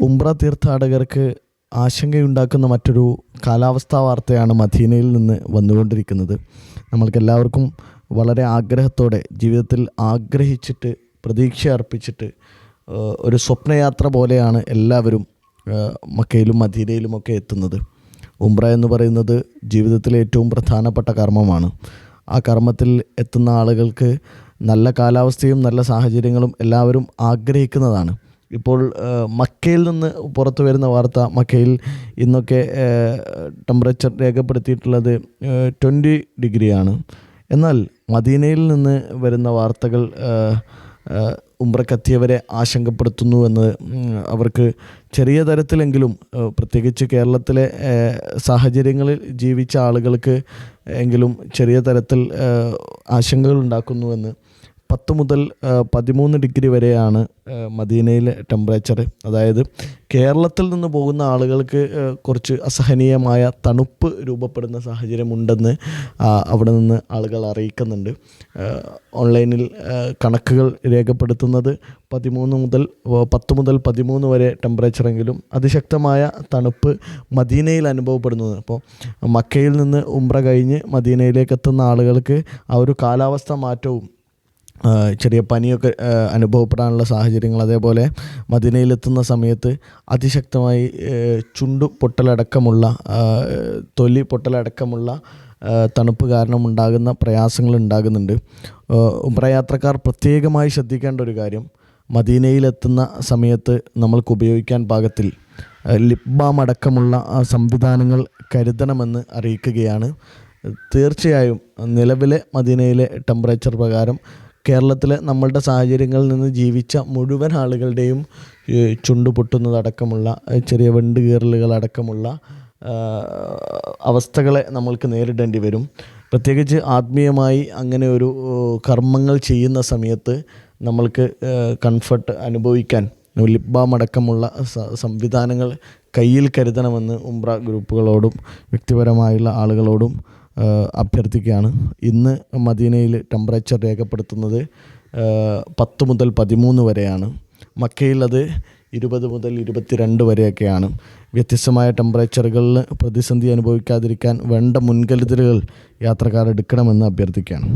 ഉംറ തീർത്ഥാടകർക്ക് ആശങ്കയുണ്ടാക്കുന്ന മറ്റൊരു കാലാവസ്ഥാ വാർത്തയാണ് മദീനയിൽ നിന്ന് വന്നുകൊണ്ടിരിക്കുന്നത്. നമ്മൾക്കെല്ലാവർക്കും വളരെ ആഗ്രഹത്തോടെ ജീവിതത്തിൽ ആഗ്രഹിച്ചിട്ട് പ്രതീക്ഷ അർപ്പിച്ചിട്ട് ഒരു സ്വപ്നയാത്ര പോലെയാണ് എല്ലാവരും മക്കയിലും മദീനയിലുമൊക്കെ എത്തുന്നത്. ഉംറ എന്ന് പറയുന്നത് ജീവിതത്തിലെ ഏറ്റവും പ്രധാനപ്പെട്ട കർമ്മമാണ്. ആ കർമ്മത്തിൽ എത്തുന്ന ആളുകൾക്ക് നല്ല കാലാവസ്ഥയും നല്ല സാഹചര്യങ്ങളും എല്ലാവരും ആഗ്രഹിക്കുന്നതാണ്. ഇപ്പോൾ മക്കയിൽ നിന്ന് പുറത്തു വരുന്ന വാർത്ത മക്കയിൽ ഇന്നൊക്കെ ടെമ്പറേച്ചർ രേഖപ്പെടുത്തിയിട്ടുള്ളത് ട്വന്റി ഡിഗ്രിയാണ്. എന്നാൽ മദീനയിൽ നിന്ന് വരുന്ന വാർത്തകൾ ഉമ്രക്കത്തിയവരെ ആശങ്കപ്പെടുത്തുന്നു എന്ന് അവർക്ക് ചെറിയ തരത്തിലെങ്കിലും പ്രത്യേകിച്ച് കേരളത്തിലെ സാഹചര്യങ്ങളിൽ ജീവിച്ച ആളുകൾക്ക് എങ്കിലും ചെറിയ തരത്തിൽ ആശങ്കകൾ ഉണ്ടാക്കുന്നുവെന്ന് പത്ത് മുതൽ പതിമൂന്ന് ഡിഗ്രി വരെയാണ് മദീനയിലെ ടെമ്പറേച്ചർ അതായത് കേരളത്തിൽ നിന്ന് പോകുന്ന ആളുകൾക്ക് കുറച്ച് അസഹനീയമായ തണുപ്പ് രൂപപ്പെടുന്ന സാഹചര്യമുണ്ടെന്ന് അവിടെ നിന്ന് ആളുകൾ അറിയിക്കുന്നുണ്ട്. ഓൺലൈനിൽ കണക്കുകൾ രേഖപ്പെടുത്തുന്നത് പതിമൂന്ന് മുതൽ പത്ത് മുതൽ പതിമൂന്ന് വരെ ടെമ്പറേച്ചറെങ്കിലും അതിശക്തമായ തണുപ്പ് മദീനയിൽ അനുഭവപ്പെടുന്നത്. അപ്പോൾ മക്കയിൽ നിന്ന് ഉംറ കഴിഞ്ഞ് മദീനയിലേക്ക് എത്തുന്ന ആളുകൾക്ക് ആ ഒരു കാലാവസ്ഥ മാറ്റവും ചെറിയ പനിയൊക്കെ അനുഭവപ്പെടാനുള്ള സാഹചര്യങ്ങൾ. അതേപോലെ മദീനയിലെത്തുന്ന സമയത്ത് അതിശക്തമായി ചുണ്ടു പൊട്ടലടക്കമുള്ള തൊലി പൊട്ടലടക്കമുള്ള തണുപ്പ് കാരണം ഉണ്ടാകുന്ന പ്രയാസങ്ങൾ ഉണ്ടാകുന്നുണ്ട്. ഉംറയാത്രക്കാർ പ്രത്യേകമായി ശ്രദ്ധിക്കേണ്ട ഒരു കാര്യം മദീനയിലെത്തുന്ന സമയത്ത് നമ്മൾക്ക് ഉപയോഗിക്കാൻ പാകത്തിൽ ലിപ് ബാം അടക്കമുള്ള സംവിധാനങ്ങൾ കരുതണമെന്ന് അറിയിക്കുകയാണ്. തീർച്ചയായും നിലവിലെ മദീനയിലെ ടെമ്പറേച്ചർ പ്രകാരം കേരളത്തിലെ നമ്മളുടെ സാഹചര്യങ്ങളിൽ നിന്ന് ജീവിച്ച മുഴുവൻ ആളുകളുടെയും ചുണ്ട് പൊട്ടുന്നതടക്കമുള്ള ചെറിയ വെണ്ട് കീറലുകളടക്കമുള്ള അവസ്ഥകളെ നമ്മൾക്ക് നേരിടേണ്ടി വരും. പ്രത്യേകിച്ച് ആത്മീയമായി അങ്ങനെ ഒരു കർമ്മങ്ങൾ ചെയ്യുന്ന സമയത്ത് നമ്മൾക്ക് കംഫർട്ട് അനുഭവിക്കാൻ ലിപ് ബാം സംവിധാനങ്ങൾ കയ്യിൽ കരുതണമെന്ന് ഉംറ ഗ്രൂപ്പുകളോടും വ്യക്തിപരമായുള്ള ആളുകളോടും അഭ്യർത്ഥിക്കുകയാണ്. ഇന്ന് മദീനയിൽ ടെമ്പറേച്ചർ രേഖപ്പെടുത്തുന്നത് പത്ത് മുതൽ പതിമൂന്ന് വരെയാണ്. മക്കയിൽ അത് ഇരുപത് മുതൽ ഇരുപത്തിരണ്ട് വരെയൊക്കെയാണ്. വ്യത്യസ്തമായ ടെമ്പറേച്ചറുകളിൽ പ്രതിസന്ധി അനുഭവിക്കാതിരിക്കാൻ വേണ്ട മുൻകരുതലുകൾ യാത്രക്കാർ എടുക്കണമെന്ന് അഭ്യർത്ഥിക്കുകയാണ്.